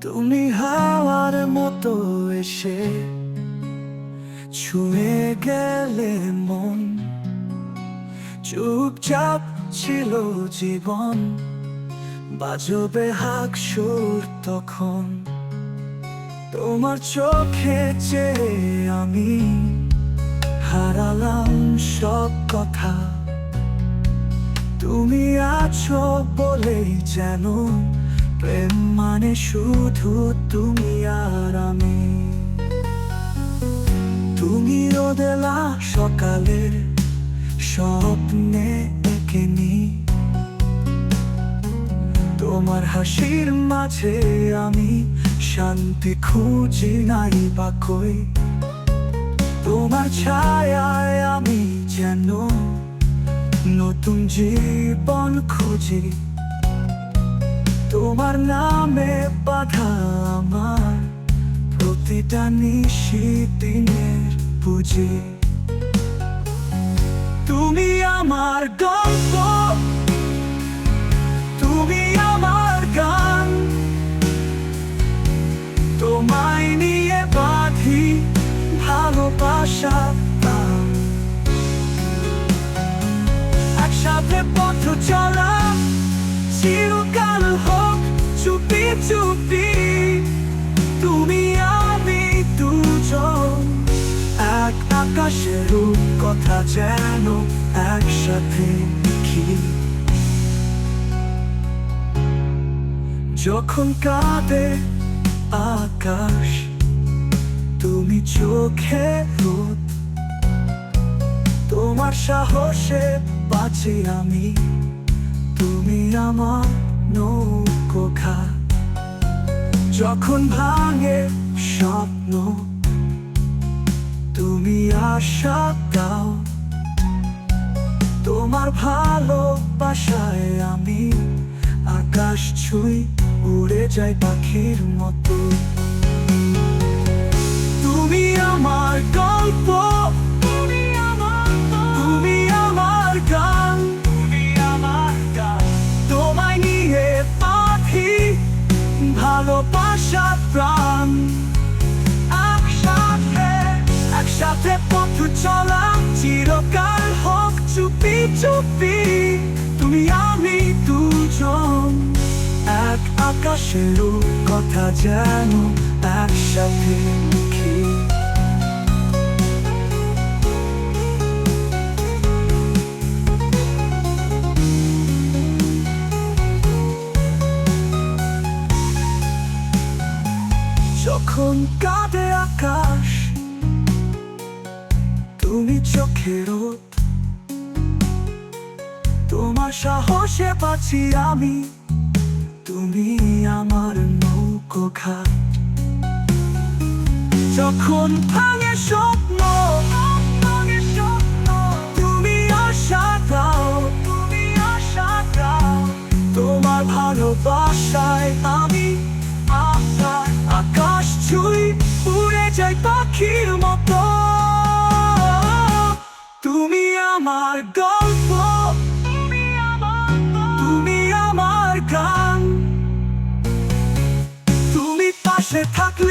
তুমি হাওয়ার মতো এসে ছুঁয়ে গেলে মন। চুপচাপ ছিল জীবন, বাজবে হাক সুর তখন। তোমার চোখে চেয়ে আমি হারালাম সব কথা। তুমি আছো বলেই যেন প্রেম মানে শুধু তুমি আর আমি। তুমি রোদেলা সকালের স্বপ্নে এঁকে তোমার হাসির মাঝে আমি শান্তি খুঁজি নাই বা কই। তোমার ছায়ায় আমি যেন নতুন জীবন খুঁজি। তোমার নামে বাধা আমার প্রতিটা নিশিদিনের পুঁজি তুমি আমার গল্প, তুমি আমার গান তোমায় নিয়ে বাঁধি ভালোবাসা। একসাথে পথ চলা, চিরকাল চুপি, তুমি আমি দুজন। এক আকাশের কথা যেন একসাথে লিখি। যখন কাঁদে আকাশ, তুমি চোখে রোদ। তোমার সাহসে বাঁচি আমি, তুমি আমার নৌকোখা যখন ভাঙে স্বপ্ন, তুমি আশা দাও। তোমার ভালোবাসায় আমি আকাশ ছুঁই উড়ে যাই পাখির মতো। একসাথে পথ চলা চিরকাল হোক চুপি চুপি তুমি আমি দুজন। এক আকাশের কথা যেন একসাথে লিখি। যখন কাঁদে তুমি চোখে রোদ তোমার সাহসে পাচ্ছি আমি। তুমি আমার নৌকো ঘাট। যখন ভাঙে স্বপ্ন, তুমি আশা দাও, তুমি আশা দাও। তোমার ভালোবাসায় আমি আকাশ ছুঁই, উড়ে যাই পাখির মতো। পাশে থাকলেই